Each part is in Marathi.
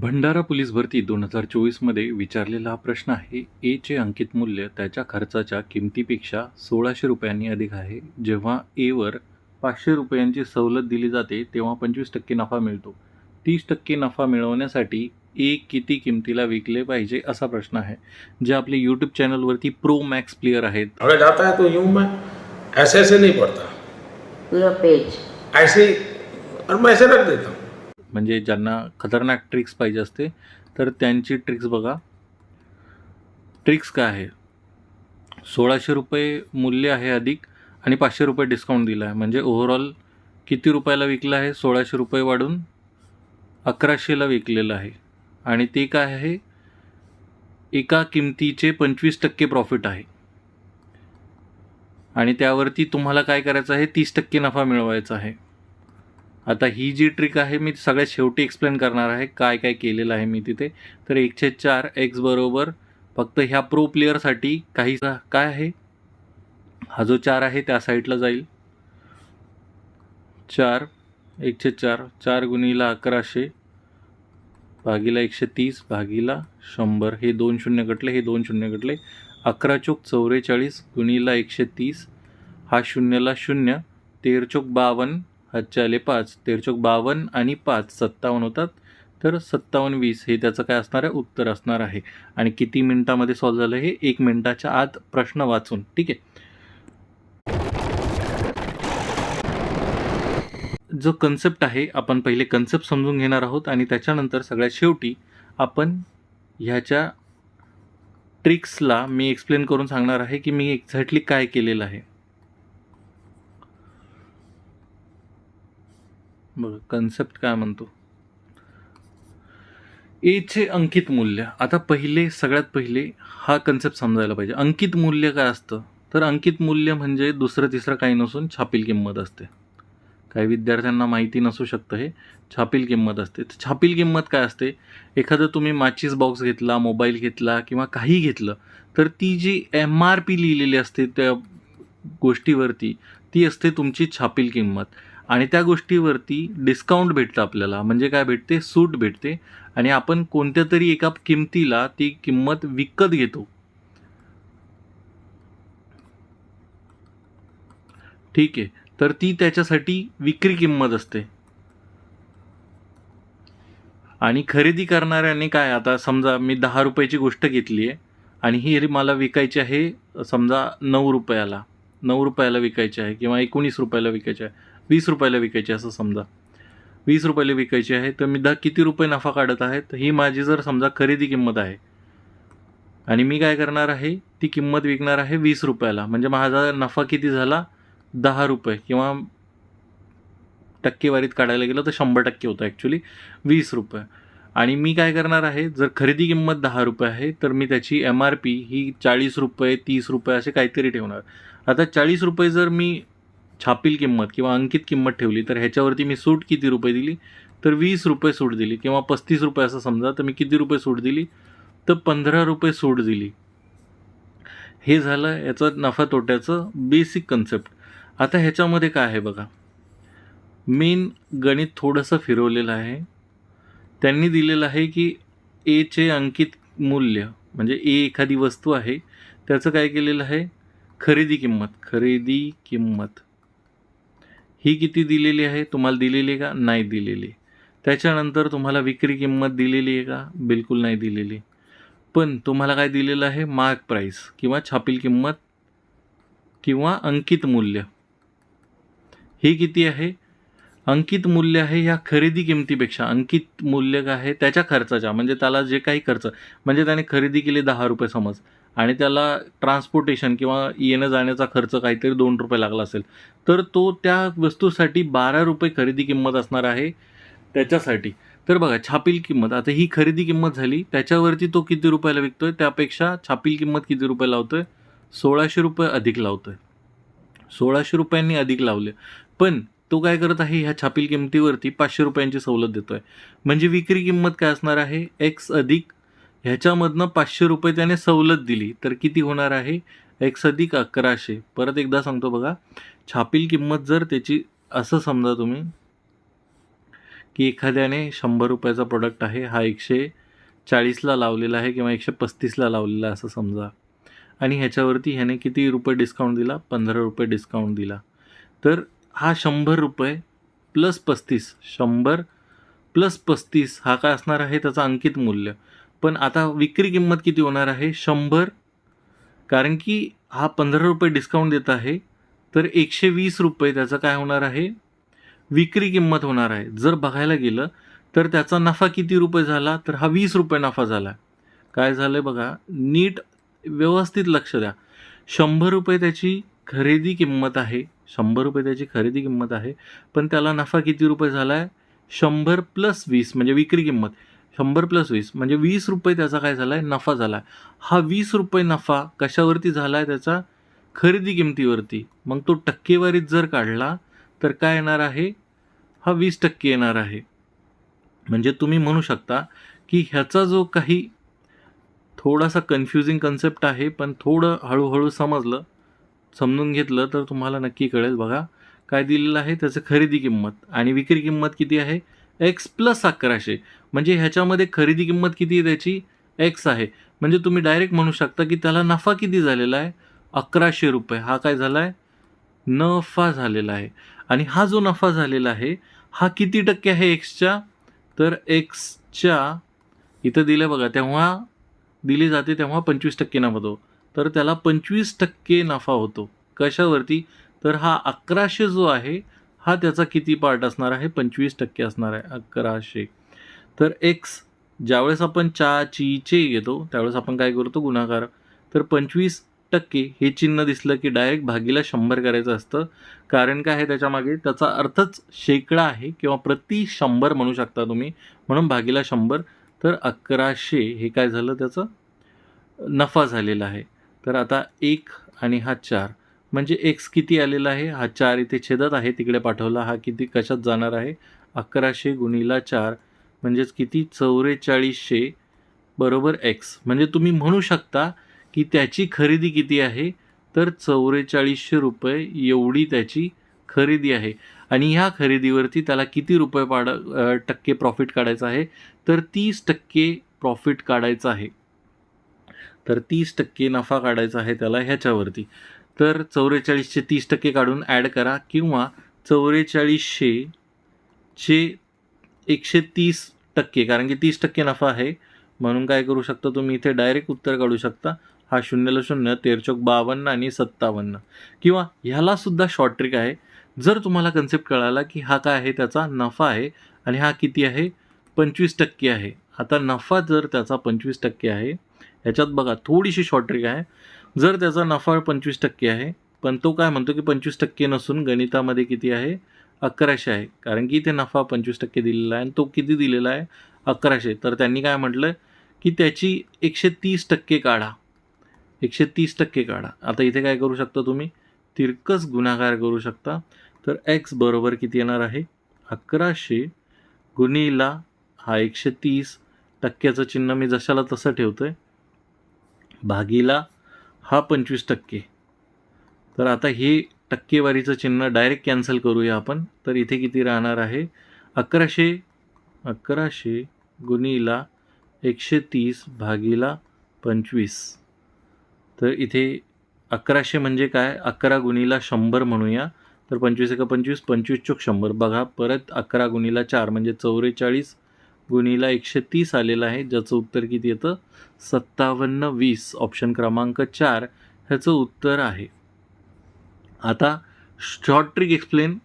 भंडारा पोलीस भरती दोन हजार चोवीसमध्ये विचारलेला हा प्रश्न आहे एचे अंकित मूल्य त्याच्या खर्चाच्या किमतीपेक्षा सोळाशे रुपयांनी अधिक आहे. जेव्हा एवर पाचशे रुपयांची सवलत दिली जाते तेव्हा पंचवीस टक्के नफा मिळतो. तीस टक्के नफा मिळवण्यासाठी ए किती किमतीला विकले पाहिजे असा प्रश्न आहे जे आपले यूट्यूब चॅनलवरती प्रो मॅक्स प्लेयर आहेत. अगर जाता है तो यूं मैं ऐसे ऐसे नहीं पूरा पेज ऐसे ही और मैं ऐसे रख देता हूँ। म्हणजे ज्यांना खतरनाक ट्रिक्स पाहिजे असते तर त्यांची ट्रिक्स बघा. ट्रिक्स काय आहे? सोळाशे रुपये मूल्य आहे अधिक आणि पाचशे रुपये डिस्काउंट दिला आहे. म्हणजे ओव्हरऑल किती रुपयाला विकलं आहे? सोळाशे रुपये वाढून अकराशेला विकलेलं आहे. आणि ते काय आहे? एका किमतीचे पंचवीस टक्के प्रॉफिट आहे. आणि त्यावरती तुम्हाला काय करायचं आहे? तीस टक्के नफा मिळवायचा आहे. आता ही जी ट्रिक आहे मी सगळ्यात शेवटी एक्सप्लेन करणार आहे काय काय केलेलं आहे मी तिथे. तर एकशे चार एक्स बरोबर फक्त ह्या प्रो प्लेअरसाठी काही काय आहे? हा जो चार आहे त्या साईडला जाईल. चार एकशे चार चार गुणीला अकराशे भागीला एकशे तीस भागीला शंभर. हे दोन शून्य कटले हे दोन शून्य कटले अकरा चोक चौवेचाळीस गुणीला एकशे तीस. हा शून्यला शून्य. तेर चोक बावन्न. हातचे आले पाच तेरचोक बावन्न आणि पाच सत्तावन्न होतात. तर सत्तावन्न वीस हे त्याचं काय असणार आहे? उत्तर असणार आहे. आणि किती मिनिटामध्ये सॉल्व झालं हे? एक मिनिटाच्या आत प्रश्न वाचून. ठीक आहे? जो कन्सेप्ट आहे आपण पहिले कन्सेप्ट समजून घेणार आहोत आणि त्याच्यानंतर सगळ्यात शेवटी आपण ह्याच्या ट्रिक्सला मी एक्सप्लेन करून सांगणार आहे की मी एक्झॅक्टली काय केलेलं आहे. बघा कन्सेप्ट काय म्हणतो? एचे अंकित मूल्य. आता पहिले सगळ्यात पहिले हा कन्सेप्ट समजायला पाहिजे. अंकित मूल्य काय असतं? तर अंकित मूल्य म्हणजे दुसरं तिसरं काही नसून छापील किंमत असते. काही विद्यार्थ्यांना माहिती नसू शकतं हे. छापील किंमत असते. तर छापील किंमत काय असते? एखादं तुम्ही माचीस बॉक्स घेतला मोबाईल घेतला किंवा काही घेतलं तर ती जी एम आर पी लिहिलेली असते त्या गोष्टीवरती ती असते तुमची छापील किंमत. आणि त्या गोष्टीवरती डिस्काउंट भेटतं आपल्याला. म्हणजे काय भेटते? सूट भेटते. आणि आपण कोणत्या तरी एका किमतीला ती किंमत विकत घेतो. ठीक आहे. तर ती त्याच्यासाठी विक्री किंमत असते. आणि खरेदी करणाऱ्याने काय आता समजा मी दहा रुपयाची गोष्ट घेतली आहे आणि ही मला विकायची आहे समजा नऊ रुपयाला. नऊ रुपयाला विकायची आहे किंवा एकोणीस रुपयाला विकायची आहे. वीस रुपयाला विकायची असं समजा. वीस रुपयाला विकायची आहे तर मी दहा किती रुपये नफा काढत आहे तर ही माझी जर समजा खरेदी किंमत आहे. आणि मी काय करणार आहे ती किंमत विकणार आहे वीस रुपयाला. म्हणजे माझा नफा किती झाला? दहा रुपये. किंवा टक्केवारीत काढायला गेलं तर शंभर टक्के होतं ॲक्च्युली वीस रुपये. आणि मी काय करणार आहे जर खरेदी किंमत दहा रुपये आहे तर मी त्याची एम आर पी ही चाळीस रुपये तीस रुपये असे काहीतरी ठेवणार. आता चाळीस रुपये जर मी छापील किंमत किंवा अंकित किंमत ठेवली तर ह्याच्यावरती मी सूट किती रुपये दिली? तर वीस रुपये सूट दिली किंवा पस्तीस रुपये असं समजा तर मी किती रुपये सूट दिली? तर पंधरा रुपये सूट दिली. हे झालं याचं नफा तोट्याचं बेसिक कन्सेप्ट आता ह्याच्यामध्ये काय आहे बघा. मेन गणित थोडंसं फिरवलेलं आहे. त्यांनी दिलेलं आहे की एचे अंकित मूल्य म्हणजे ए एखादी वस्तू आहे त्याचं काय केलेलं आहे? खरेदी किंमत खरेदी किंमत. ही किती दिलेली आहे? तुम्हाला दिलेली आहे का? नाही दिलेली. त्याच्यानंतर तुम्हाला विक्री किंमत दिलेली आहे का? बिलकुल नाही दिलेली. पण तुम्हाला काय दिलेलं आहे? मार्क प्राईस किंवा छापील किंमत किंवा अंकित मूल्य. ही किती आहे? अंकित मूल्य आहे ह्या खरेदी किमतीपेक्षा. अंकित मूल्य काय आहे? त्याच्या खर्चाच्या. म्हणजे त्याला जे काही खर्च. म्हणजे त्याने खरेदी केली दहा रुपये समज. आणि त्याला ट्रान्सपोर्टेशन किंवा येणं जाण्याचा खर्च काहीतरी दोन रुपये लागला असेल तर तो त्या वस्तूसाठी बारा रुपये खरेदी किंमत असणार आहे त्याच्यासाठी. तर बघा छापील किंमत. आता ही खरेदी किंमत झाली त्याच्यावरती तो किती रुपयाला विकतो आहे त्यापेक्षा छापील किंमत किती रुपये आहे सोळाशे रुपये अधिक लावतो आहे सोळाशे रुपयांनी अधिक लावले. पण तो काय करत आहे? ह्या छापील किमतीवरती पाचशे रुपयांची सवलत देतो आहे म्हणजे विक्री किंमत काय असणार आहे? एक्स अधिक ह्याच्यामधनं पाचशे रुपये त्याने सवलत दिली. तर किती होणार आहे? एक्स अधिक अकराशे. परत एकदा सांगतो बघा. छापील किंमत जर त्याची असं समजा तुम्ही की एखाद्याने शंभर रुपयाचा प्रोडक्ट आहे हा एकशे चाळीसला लावलेला आहे किंवा एकशे पस्तीसला लावलेला असं समजा. आणि ह्याच्यावरती ह्याने किती रुपये डिस्काउंट दिला? पंधरा रुपये डिस्काउंट दिला. तर हा शंभर रुपये प्लस पस्तीस शंभर प्लस पस्तीस हा काय असणार आहे? त्याचं अंकित मूल्य. पण आता विक्री किंमत किती होणार आहे? शंभर. कारण की हा पंधरा रुपये डिस्काउंट देत आहे तर एकशे वीस रुपये त्याचं काय होणार आहे? विक्री किंमत होणार आहे. जर बघायला गेलं तर त्याचा नफा किती रुपये झाला? तर हा वीस रुपये नफा झाला. काय झालं आहे बघा? नीट व्यवस्थित लक्ष द्या. शंभर रुपये त्याची खरेदी किंमत आहे. शंभर रुपये त्याची खरेदी किंमत आहे. पण त्याला नफा किती रुपये झाला आहे शंभर प्लस वीस म्हणजे विक्री किंमत. शंभर प्लस वीस म्हणजे वीस रुपये त्याचा काय झाला आहे नफा झाला आहे हा वीस रुपये नफा कशावरती झाला आहे त्याचा? खरेदी किमतीवरती. मग तो टक्केवारीत जर काढला तर काय येणार आहे? हा वीस टक्के येणार आहे. म्हणजे तुम्ही म्हणू शकता की ह्याचा जो काही थोडासा कन्फ्युजिंग कन्सेप्ट आहे पण थोडं हळूहळू समजलं समजून घेतलं तर तुम्हाला नक्की कळेल. बघा काय दिलेलं आहे? त्याचं खरेदी किंमत. आणि विक्री किंमत किती आहे? एक्स प्लस अकराशे. म्हणजे ह्याच्यामध्ये खरेदी किंमत किती आहे त्याची? एक्स आहे. म्हणजे तुम्ही डायरेक्ट म्हणू शकता की त्याला नफा किती झालेला आहे? अकराशे रुपये. हा काय झाला आहे नफा झालेला आहे. आणि हा जो नफा झालेला आहे हा किती टक्के आहे एक्सच्या? तर एक्सच्या इथं दिलं बघा तेव्हा दिली जाते तेव्हा पंचवीस टक्के नफा होतो. तर त्याला पंचवीस टक्के नफा होतो. कशावरती? तर हा अकराशे जो आहे हा त्याचा किती पार्ट असणार आहे? पंचवीस टक्के असणार आहे. अकराशे. तर एक्स ज्यावेळेस आपण चा ची चे घेतो त्यावेळेस आपण काय करतो? गुणाकार. तर पंचवीस टक्के हे चिन्ह दिसलं की डायरेक्ट भागीला शंभर करायचं असतं. कारण काय आहे त्याच्यामागे त्याचा अर्थच शेकडा आहे किंवा प्रति शंभर म्हणू शकता तुम्ही. म्हणून भागीला शंभर. तर अकराशे हे काय झालं? त्याचं नफा झालेला आहे. तर आता एक आणि हा चार. म्हणजे एक्स किती आलेला आहे? हा चार इथे छेदात आहे. तिकडे पाठवला हा किती कशात जाणार आहे? अकराशे गुणीला चार म्हणजेच किती? चौवेचाळीसशे बरोबर एक्स म्हणजे तुम्ही म्हणू शकता की त्याची खरेदी किती आहे? तर चौवेचाळीसशे रुपये एवढी त्याची खरेदी आहे. आणि ह्या खरेदीवरती त्याला किती रुपये पाड टक्के प्रॉफिट काढायचं आहे? तर तीस टक्के प्रॉफिट काढायचं आहे. तर तीस टक्के नफा काढायचा आहे त्याला ह्याच्यावरती. तर चौवेचाळीसशे तीस टक्के काढून ॲड करा किंवा चौवेचाळीसशे चे एकशे तीस टक्के कारण की तीस टक्के नफा आहे. म्हणून काय करू शकता तुम्ही? इथे डायरेक्ट उत्तर काढू शकता. हा शून्यला शून्य तेरचोक बावन्न आणि सत्तावन्न. किंवा ह्यालासुद्धा शॉर्ट ट्रिक आहे. जर तुम्हाला कन्सेप्ट कळाला की हा काय आहे? त्याचा नफा आहे आणि हा किती आहे? पंचवीस टक्के आहे. आता नफा जर त्याचा पंचवीस टक्के आहे ह्याच्यात बघा थोडीशी शॉर्ट ट्रिक आहे. जर त्याचा नफा पंचवीस टक्के आहे पण तो काय म्हणतो की पंचवीस टक्के नसून गणितामध्ये किती आहे? अकराशे आहे. कारण की इथे नफा पंचवीस टक्के दिलेला आहे आणि तो किती दिलेला आहे? अकराशे तर त्यांनी काय म्हटलं की त्याची एकशे तीस टक्के काढा. एकशे तीस टक्के काढा. आता इथे काय करू शकता तुम्ही? तिरकस गुणाकार करू शकता. तर एक्स बरोबर किती येणार आहे? अकराशे गुणीला हा एकशे तीस टक्क्याचं चिन्ह मी जशाला तसं ठेवतो आहे भागीला हा पंचवीस टक्के. तर आता हे टक्केवारीचं चिन्ह डायरेक्ट कॅन्सल करूया आपण. तर इथे किती राहणार आहे? अकराशे अकराशे गुणीला एकशे तीस भागीला पंचवीस. तर इथे अकराशे म्हणजे काय? अकरा गुणीला शंभर म्हणूया. तर पंचवीस एका पंचवीस पंचवीस चोक शंभर. बघा परत अकरा गुणीला चार म्हणजे चौवेचाळीस गुणीला एकशे तीस आलेलं आहे ज्याचं उत्तर किती येतं? सत्तावन्न वीस ऑप्शन क्रमांक चार ह्याचं उत्तर आहे. आता शॉर्ट ट्रिक एक्सप्लेन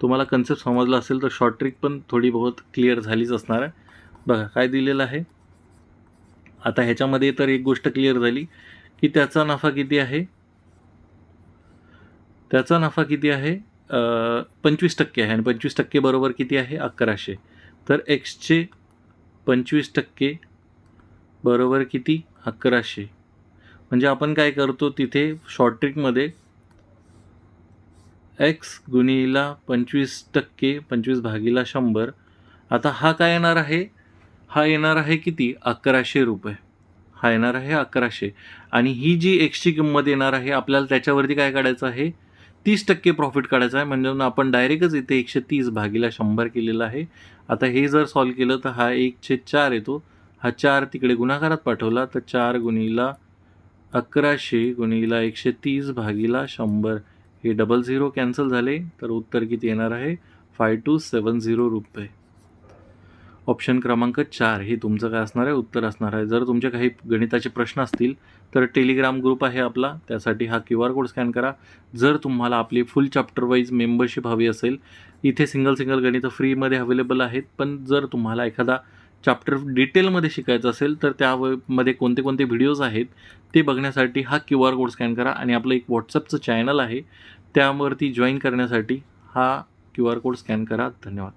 तुम्हाला कन्सेप्ट समजला असेल तर शॉर्ट ट्रिक पण थोडी बहुत क्लिअर झालीच असणार आहे. बघा काय दिलेलं आहे? आता ह्याच्यामध्ये तर एक गोष्ट क्लिअर झाली की त्याचा नफा किती आहे? त्याचा नफा किती आहे? पंचवीस टक्के आहे आणि पंचवीस टक्के बरोबर किती आहे? अकराशे. तर एक्सचे पंचवीस टक्के बरोबर किती? अकराशे. म्हणजे आपण काय करतो तिथे शॉर्ट ट्रिकमध्ये एक्स गुणीला पंचवीस टक्के पंचवीस भागीला शंभर. आता हा काय येणार आहे? हा येणार आहे किती? अकराशे रुपये. हा येणार आहे अकराशे. आणि ही जी एक्सची किंमत येणार आहे आपल्याला त्याच्यावरती काय काढायचं आहे? तीस टक्के प्रॉफिट काढायचा आहे. म्हणजे आपण डायरेक्टच इथे एकशे तीस भागीला शंभर केलेलं आहे. आता हे जर सॉल्व केलं तर हा एकशे चार येतो. हा चार तिकडे गुणाकारात पाठवला तर चार गुणीला अकराशे गुणीला एकशे तीस भागीला शंभर. हे डबल झिरो कॅन्सल झाले. तर उत्तर किती येणार आहे? फाय टू सेवन झिरो रुपये. ऑप्शन क्रमांक चार हे तुमचं काय असणार आहे? उत्तर असणार आहे. जर तुमचे काही गणिताचे प्रश्न असतील तर टेलिग्राम ग्रुप आहे आपला. त्यासाठी हा क्यू आर कोड स्कॅन करा. जर तुम्हाला आपली फुल चॅप्टर वाईज मेंबरशिप हवी असेल इथे सिंगल सिंगल गणितं फ्रीमध्ये अवेलेबल आहेत. पण जर तुम्हाला एखादा चॅप्टर डिटेलमध्ये शिकायचं असेल तर त्यामध्ये कोणते कोणते व्हिडिओज आहेत ते बघण्यासाठी हा क्यू आर कोड स्कॅन करा. आणि आपलं एक व्हॉट्सअपचं चॅनल आहे. त्यावरती जॉईन करण्यासाठी हा क्यू आर कोड स्कॅन करा. धन्यवाद.